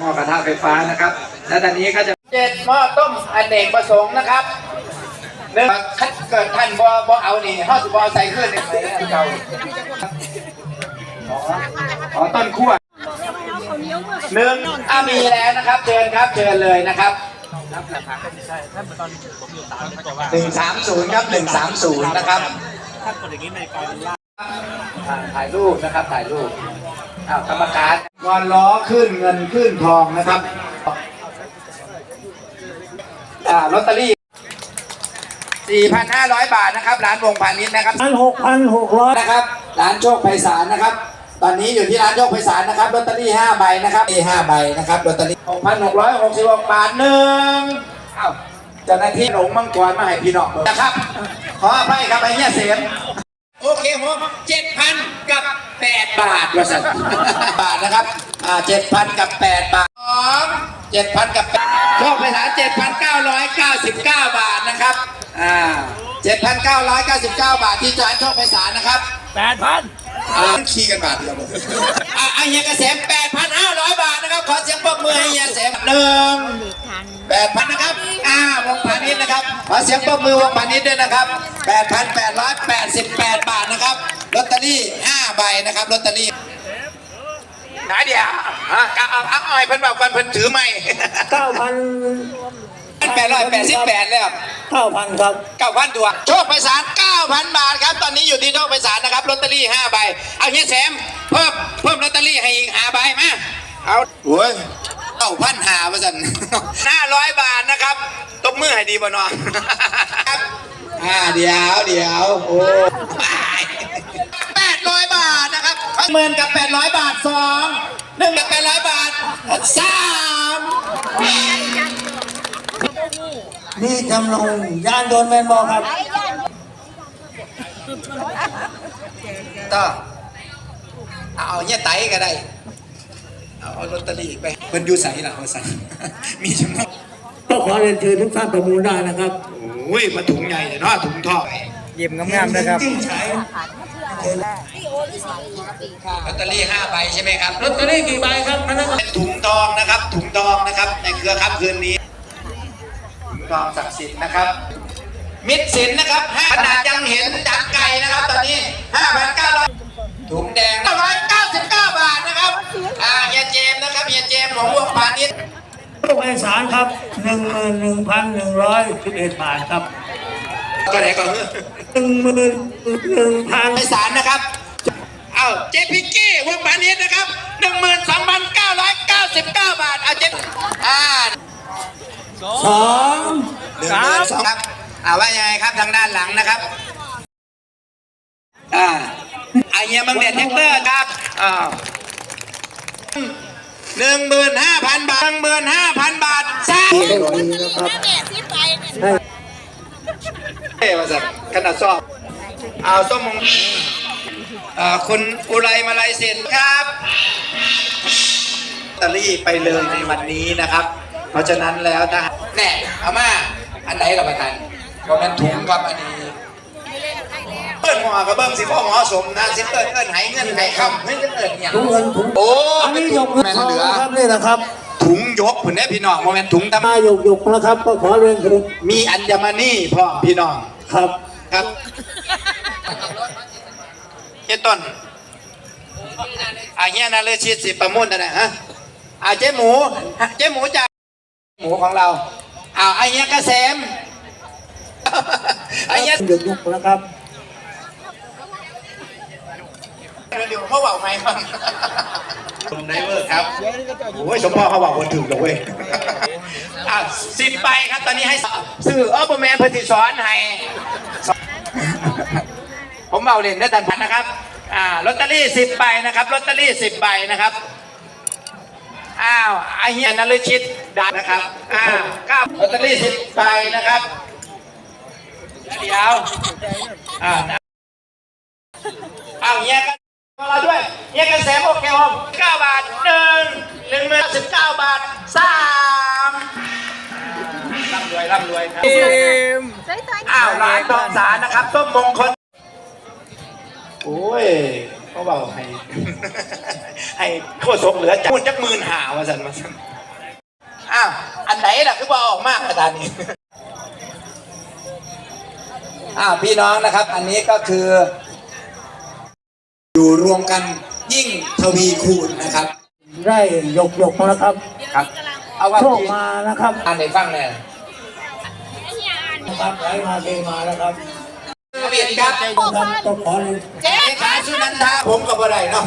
หม้อกระทะไฟฟ้านะครับ และตอนนี้ก็จะเจ็ดหม้อต้มอเนกประสงค์นะครับหนึ่งคัดเกิดท่านบ่บ่เอานี่ห้าสิบเอาใส่ขึ้นนี่ใส่อันเก่าอ๋ออ๋อต้นขั้วหนึ่งอะมีแล้วนะครับเชิญครับเชิญเลยนะครับหนึ่งสามศูนย์ครับหนึ่งสามศูนย์นะครับอ่าถ่ายรูปนะครับถ่ายรูปอ้าวกรรมการ งอนล้อขึ้นเงินขึ้นทองนะครับอ่าลอตเตอรี่ 4,500 บาทนะครับ ร้านวงพาณิชย์นะครับพันหกพันหกร้อยนะครับ ร้านโชคไพศาลนะครับ ตอนนี้อยู่ที่ร้านโชคไพศาลนะครับ ลอตเตอรี่5ใบนะครับมี5ใบนะครับ ลอตเตอรี่6,666 บาทหนึ่งอ้าวเจ้าหน้าที่หลงมังกรมาให้พี่น้องเบิ่งนะครับ ขออภัยครับไอ้เนี่ยเสียม โอเคผมเจ็ดพันกับแปดบาทว่าสันบาทนะครับอ่าเจ็ดพันกับแปดบาทสองเจ็ดพันกับแปดโชคไปหาเจ็ดพันเก้าร้อยเก้าสิบเก้าบาทนะครับอ่าเจ็ดพันเก้าร้อยเก้าสิบเก้าบาทที่จานโชคไปสารนะครับแปดพันอ่าคีกันบาทเดียวอ่าไอ้เฮียเกษมแปดพันห้าร้อยบาทนะครับ ขอเสียงปรบมือให้เฮียเกษมหนึ่งแปดพันนะครับ ขอเสียงปรบมือวงพาณิชย์ด้วยนะครับแปดพันแปดร้อยแปดสิบแปดบาทนะครับ ลอตเตอรี่ห้าใบนะครับ ลอตเตอรี่ไหนเดียวฮะเอาเอาเอาไอ้เพิ่นบอกกันเพิ่นถือไม่ เก้าพันแปดร้อยแปดสิบแปดแล้วเก้าพันครับเก้าพันตัวโชคไพศาลเก้าพันบาทครับ ตอนนี้อยู่ที่โชคไพศาลนะครับ ลอตเตอรี่ห้าใบ เอาเฮียแซมเพิ่มเพิ่มลอตเตอรี่ให้อีกห้าใบมา เอาโอ้ย เก้าพันหาเปอร์เซ็นต์ห้าร้อยบาทนะครับตบมือให้ดีบ่น้องครับอ่าเดี๋ยวเดี๋ยวโอ้แปดร้อยบาทนะครับหมื่นกับแปดร้อยบาทสองหนึ่งกับแปดร้อยบาทสามนี่จำลงยานโดนแมนบอลครับต่อเอาเอาเนี่ยไตก็ได้ เอาเอาลอตเตอรี่ไปเพิ่นอยู่ใส่ล่ะเขาสั่งมีจำนวนก็ขอเรียนเชิญทุกท่านประมูลได้นะครับโอ้ยมาถุงใหญ่เลยเนาะถุงทองเยี่ยมงามๆนะครับลอตเตอรี่ห้าใบใช่ไหมครับลอตเตอรี่กี่ใบครับมันเป็นถุงทองนะครับ ถุงทองนะครับ ในเครือครับคืนนี้ถุงทองศักดิ์สิทธิ์นะครับ มิตรสินนะครับห้าขนาดยังเห็นจังไก่นะครับ ตอนนี้ห้าพันเก้าร้อย ถุงแดงร้อยเก้าสิบเก้าบาทนะครับอ่าเฮียเจมส์นะครับเฮียเจมส์ของวงพาณิชย์ลูกไอสารครับหนึ่งหมื่นหนึ่งพันหนึ่งร้อยสิบเอ็ดบาทครับก็ไหนก่อนหนึ่งหมื่นหนึ่งพันไปสารนะครับ เอาเจพิกกี้วงพาณิชย์นะครับหนึ่งหมื่นสองพันเก้าร้อยเก้าสิบเก้าบาทเอาเจอ่าสองหนึ่งหมื่นสองครับอ่าว่ายังไงครับทางด้านหลังนะครับ อ่าไอ เฮียมังเด็ดแท็กเตอร์ครับอ่าหนึ่งหมื่นห้าพันบาทหนึ่งหมื่นห้าพันบาทสามเอ้ยมาสักขนาดสอบเอาส้มมงอ่าคุณอุไรมาลายเซ็นครับตอรี่ไปเลยในวันนี้นะครับ เพราะฉะนั้นแล้วถ้าแน่เอามาอันไหนเราประทานเพราะมันถุงครับอันนี้ เปิ้ลหมอกับเบิ้งสิพ่อหมอสมนะสิเปิ้ลเอิ้นไหเงินไหคำเฮ้ยเอิ้นเนี่ยถุงเงินถุงโอ้อันเป็นนี้หยถุกงเงินแม่นทองเหลือนะครับนี่นะครับ ถุงยกผุนได้พี่น้องโมเมนต์ถุงทมาหยกหยกนะครับก็ขอเรียนเชิญำมีอัญมณีพ่อพี่น้องครับครับเฮียต้นอาเฮียนาเลชิตสิประมุ่นนะนะฮะอาเจ๊หมูเจ๊หมูจากหมูของเราอ้าวอาเฮียเกษมอาเฮียหยกหยกนะครับ เดี๋ยวเขาบอกไหมบ้างไดเวอร์ครับโอ้ยสมพ่อเขาบอกคนถึงเลยเว้ยอะสิบใบครับตอนนี้ให้สื่อเออร์แมนเพื่อที่สอนให้ผมเอาเล่นได้ตันพันนะครับ อ่าลอตเตอรี่สิบใบนะครับลอตเตอรี่สิบใบนะครับอ้าวไอเฮียนรชิตดันนะครับอ้าวก้าลอตเตอรี่สิบใบนะครับเดี๋ยวอ่าอ้าวเฮียกันของ เราด้วยเฮียกันแสมโอเคผมเก้าบาทหนึ่งหนึ่งหมื่นสิบเก้าบาทสามร่ำรวยร่ำรวยครับอ้าวร้านทองสารนะครับต้มมงคลโอ้ยเขาบอกให้ให้โคตรสกเหลือจากพูดจักหมื่นหาว่าสันมาสันอ้าวอันไหนล่ะคือว่าออกมากขนาดนี้อ้าวพี่น้องนะครับ อันนี้ก็คือ อยู่รวมกันยิ่งทวีคูณนะครับ ได้ยกยกๆนะครับครับ เอาว่าโชคพี่มานะครับอ่านในฟังเลยนะครับไหลมาเทมานะครับเบียดครับครับก็ขอเลยเลขาสุนันทาผมกับอะไรเนาะ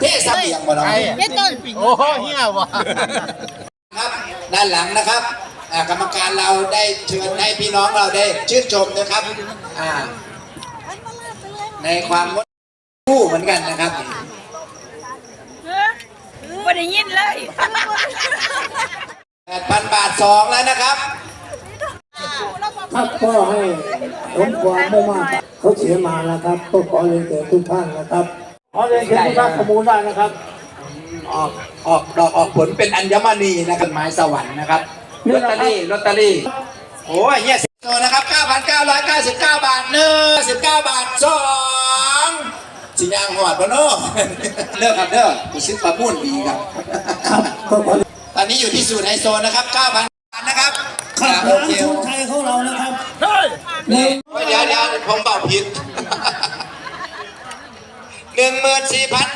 เทศเบียงบ่เนาะเจ๊ต้นโอ้โหเหี้ยวะ ครับด้านหลังนะครับอ่ากรรมการเราได้เชิญให้พี่น้องเราได้ชื่นชมนะครับอ่าในความงด คู่เหมือนกันนะครับไม่ได้ยินเลย8,000บาทสองแล้วนะครับครับก็ให้สมความมุ่งมั่นเขาเสียมานะครับก็ขอเรียนเชิญทุกท่านนะครับขอเรียนเชิญทุกท่านประมูลได้นะครับ ออกออกดอกออกผลเป็นอัญมณีนะครับไม้สวรรค์นะครับลอตเตอรี่ลอตเตอรี่โอ้ยเนี่ยสิบตัวนะครับ 9,999 บาทหนึ่ง19 บาทสอง สิยางหอดปะเนาะเลิกครับเด้อกูซื้อปลามุ่นดีครับครับก็ขอตอนนี้อยู่ที่สูตรไฮโซนะครับ9,000บาทนะครับครับอ่าโอร้านเคชูชัยของเรานะครับนี่เดี๋ยวเดี๋ยวผมเบาผิดหนึ่งหมื่นสี่พัน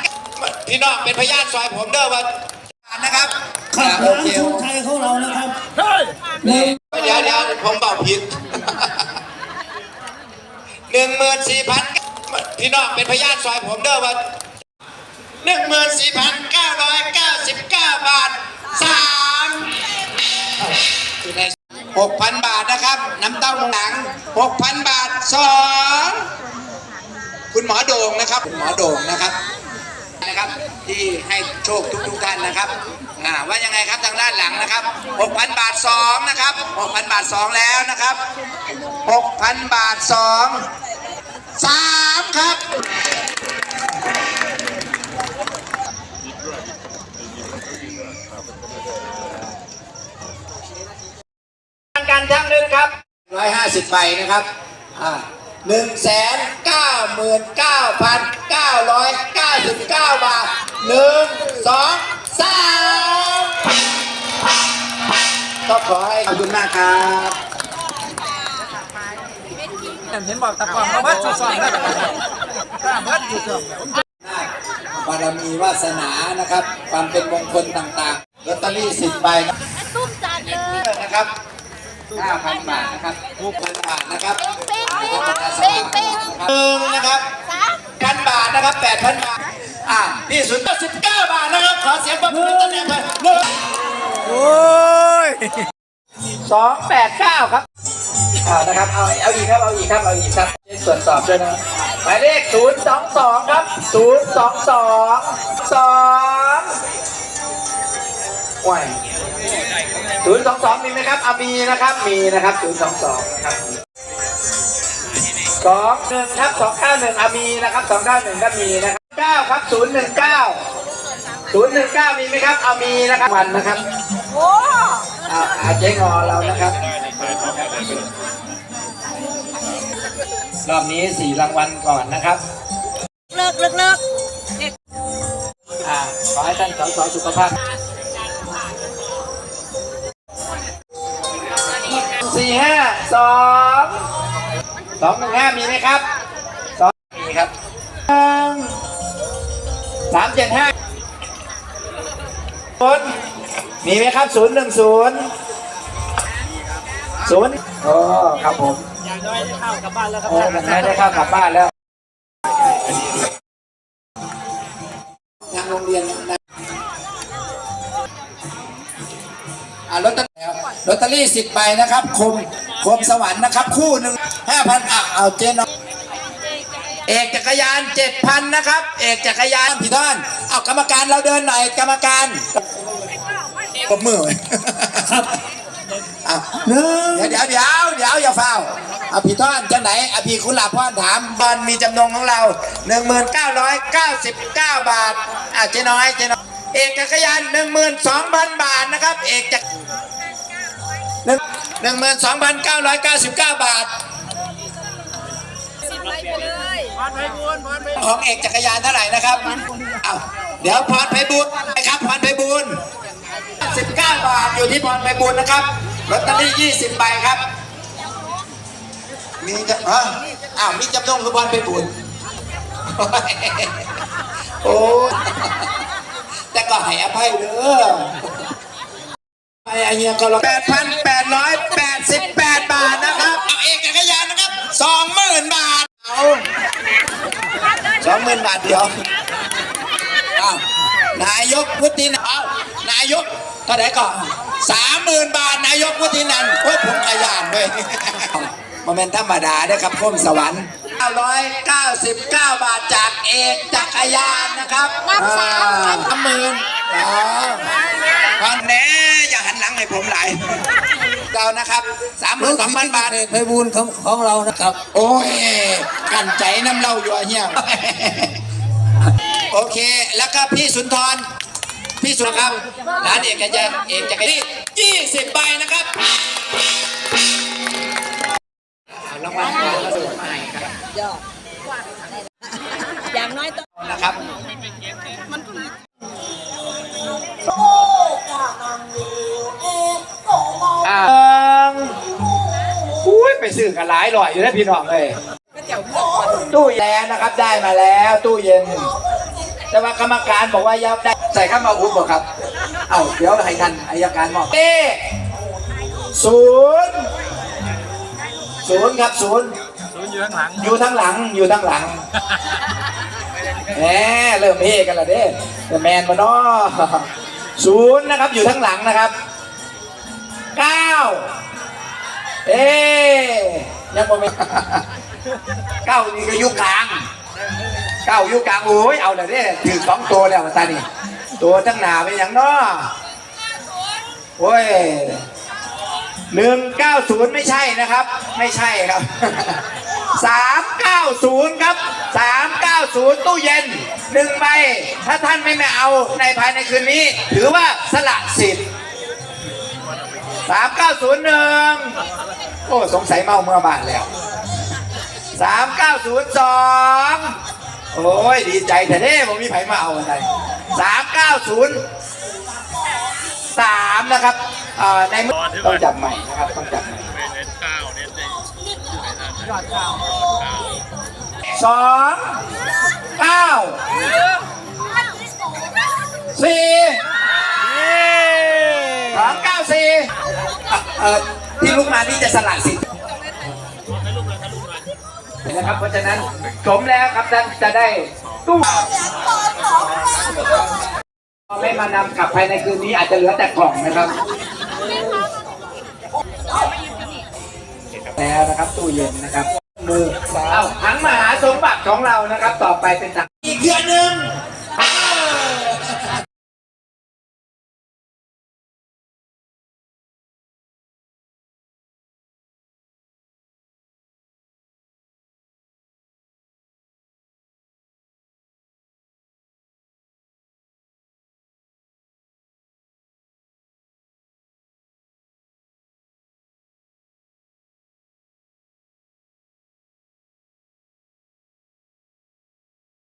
พี่น้องเป็นพยานซอยผมเด้อว่านะครับครับอ่าโอร้านเคชูชัยของเรานะครับนี่เดี๋ยวเดี๋ยวผมเบาผิดหนึ่งหมื่นสี่พัน พี่น้องเป็นพยานซอยผมเด้อว่าหนึ่งหมื่นสี่พันเก้าร้อยเก้าสิบเก้าบาทสามหกพันบาทนะครับ น้ำเต้าหนังหกพันบาทสองคุณหมอโด่งนะครับคุณหมอโด่งนะครับนะครับ ที่ให้โชคทุกทุกท่านนะครับอ่าว่ายังไงครับทางด้านหลังนะครับหกพันบาทสองนะครับหกพันบาทสองแล้วนะครับหกพันบาทสอง สามครับการช่างหนึ่งครับร้อยห้าสิบใบนะครับอ่าหนึ่งแสนเก้าหมื่นเก้าพันเก้าร้อยเก้าสิบเก้าบาทหนึ่งสองสามก็ขอให้ขอบคุณมากครับ เห็นบอกตะกอนมาวัดสอนๆได้ไหมวัดอยู่เถอะบารมีวาสนานะครับ ความเป็นมงคลต่างๆลอตเตอรี่สิบใบนะตุ้มจัดเลยนะครับ5,000บาทนะครับ6,000บาทนะครับปิ๊งปิ๊งหปิ๊งปิ๊งนึ่งนะครับสามพันบาทนะครับ8,000บาทอ่าที่สุดก็19บาทนะครับ ขอเสียงปรบมือต้นแรงไปหนึ่งโอ้ยสองแปดเก้าครับ อ่านะครับเอาเอาอีกครับเอาอีกครับเอาอีกครับเช็คตรวจสอบด้วยนะหมายเลขศูนย์สองสองครับศูนย์สองสองสองว้ายศูนย์สองสองมีไหมครับอามีนะครับมีนะครับศูนย์สองสองนะครับสองหนึ่งครับสองเก้าหนึ่งอามีนะครับสองเก้าหนึ่งก็มีนะครับเก้าครับศูนย์หนึ่งเก้าศูนย์หนึ่งเก้ามีไหมครับเอามีนะครับวันนะครับ โอ้อาอาเจ๊งอเรานะครับ รอบนี้สี่รางวัลก่อนนะครับ เลิกเลิกเลิกอ่าขอให้ท่านสสสุขภาพสี่ห้าสองสองหนึ่งห้ามีไหมครับสองมีครับหนึ่งสามเจ็ดห้าศูนย์มีไหมครับศูนย์หนึ่งศูนย์ ศูนย์โอ้ครับผมอย่างน้อยได้เข้ากลับบ้านแล้วครับโอ้ยังไม่ได้เข้ากลับบ้านแล้ว ทางโรงเรียนนะอ่าลอตเตอรี่ลอตเตอรี่สิบใบนะครับคมคมสวรรค์นะครับ คู่หนึ่งห้าพันอะเอาเจนเอาเอกจักรยานเจ็ดพันนะครับ เอกจักรยานพี่ท่านเอากรรมการเราเดินหน่อยกรรมการปรบมือ ครับ อะหนึ่งเดี๋ยวเดี๋ยวเดี๋ยวเดี๋ยวอย่าเฝ้าอภิท่อนจังไหนอภิคุณหลาพ่อถามบอลมีจำนงของเรา 1999 บาทอะเจ๊น้อยเจ๊น้อยเอกจักรยาน 12,000 บาทนะครับ เอกจักรหนึ่งหนึ่งหมื่นสองพันเก้าร้อยเก้าสิบเก้าบาท สิบไปเลยพรไพบูลย์พรไพบูลย์ของเอกจักรยานเท่าไหร่นะครับเอาเดี๋ยวพรไพบูลย์นะครับพรไพบูลย์ 19บบาทอยู่ที่บอลไปบุญนะครับลอตเตอรี่20ใบครับ มีจะฮะอ้าวมีจำนงหรือบอลไปบุญโอ้แต่ก็ให้อภัยเด้อไอ้เฮียก็รแปดพันแปดร้อยแปดสิบแปดบาทนะครับ เอาเอกจักรยานนะครับสองหมื่นบาท เอาสองหมื่นบาทเดียวอ้าวนายกวุฒินันท์อ้าวนายก เท่าไหร่ก่อนสามหมื่นบาทนายกวุฒินันท์โอ้ยผมขยันด้วยโมเมนต์ธรรมดาเด้อครับพุ่มสวรรค์ 999 บาทจากเอกจักรยานนะครับนับสามพัน สามหมื่นพันแน่อย่าหันหลังให้ผมไหลายเรานะครับสามหมื่นสองพันบาท ไปบุญของของเรานะครับ โอ้ย กันใจน้ำเล่าอยู่อะเฮีย โอเค แล้วก็พี่สุนทร พี่สุนครับ ร้านเอกจักรยานเอกจักรยานยี่สิบใบนะครับเอารางวัลมาส่งมาให้ครับอย่างน้อยต้องนะครับอ่าอุ้ยไปซื้อกันหลายหล่อยอยู่นะพี่น้องเลยตู้เย็นนะครับได้มาแล้ว ตู้เย็น แต่ว่ากรรมการบอกว่ายับได้ใส่ข้ามาอุ้มบอกครับ เอ้าเดี๋ยวให้ท่านอายการบอกเอศูนย์ศูนย์ครับศูนย์ศูนย์อยู่ข้างหลัง อยู่ทั้งหลังอยู่ทั้งหลังแหมเริ่มเฮกันและเด้แต่แมนมาเนาะศูนย์นะครับอยู่ทั้งหลังนะครับเก้าเอ๊ยังบ่แม่นเก้านี่ก็อยุกลางเก้าอยุกลางโอ้ยเอาเลยเด้ถือสองตัวแล้วมาตานี่ ตัวทั้งหนาไปอย่างเนาะโอ้ยหนึ่งเก้าศูนย์ไม่ใช่นะครับ ไม่ใช่ครับสามเก้าศูนย์ครับสามเก้าศูนย์ตู้เย็นหนึ่งใบถ้าท่านไม่มาเอาในภายในคืนนี้ ถือว่าสละสิทธิ์สามเก้าศูนย์หนึ่งโอ้ สงสัยเมาเมื่อบ้านแล้วสามเก้าศูนย์สองโอ้ย ดีใจแต่เด้ผมมีไผมาเอาอะไร สามเก้าศูนย์สามนะครับเอ่อในมือต้องจับใหม่นะครับต้องจับใหม่สองเก้าสี่สองเก้าสี่เอ่อเอ่อที่ลุกมานี่จะสละสิทธิ์นะครับเพราะฉะนั้นสมแล้วครับท่านจะได้ ตู้ไม่มานำกลับภายในคืนนี้อาจจะเหลือแต่กล่องนะครับแล้วนะครับตู้เย็นนะครับมือเอาถังมหาสมบัติของเรานะครับ ต่อไปเป็นถังอีกเดือนหนึ่ง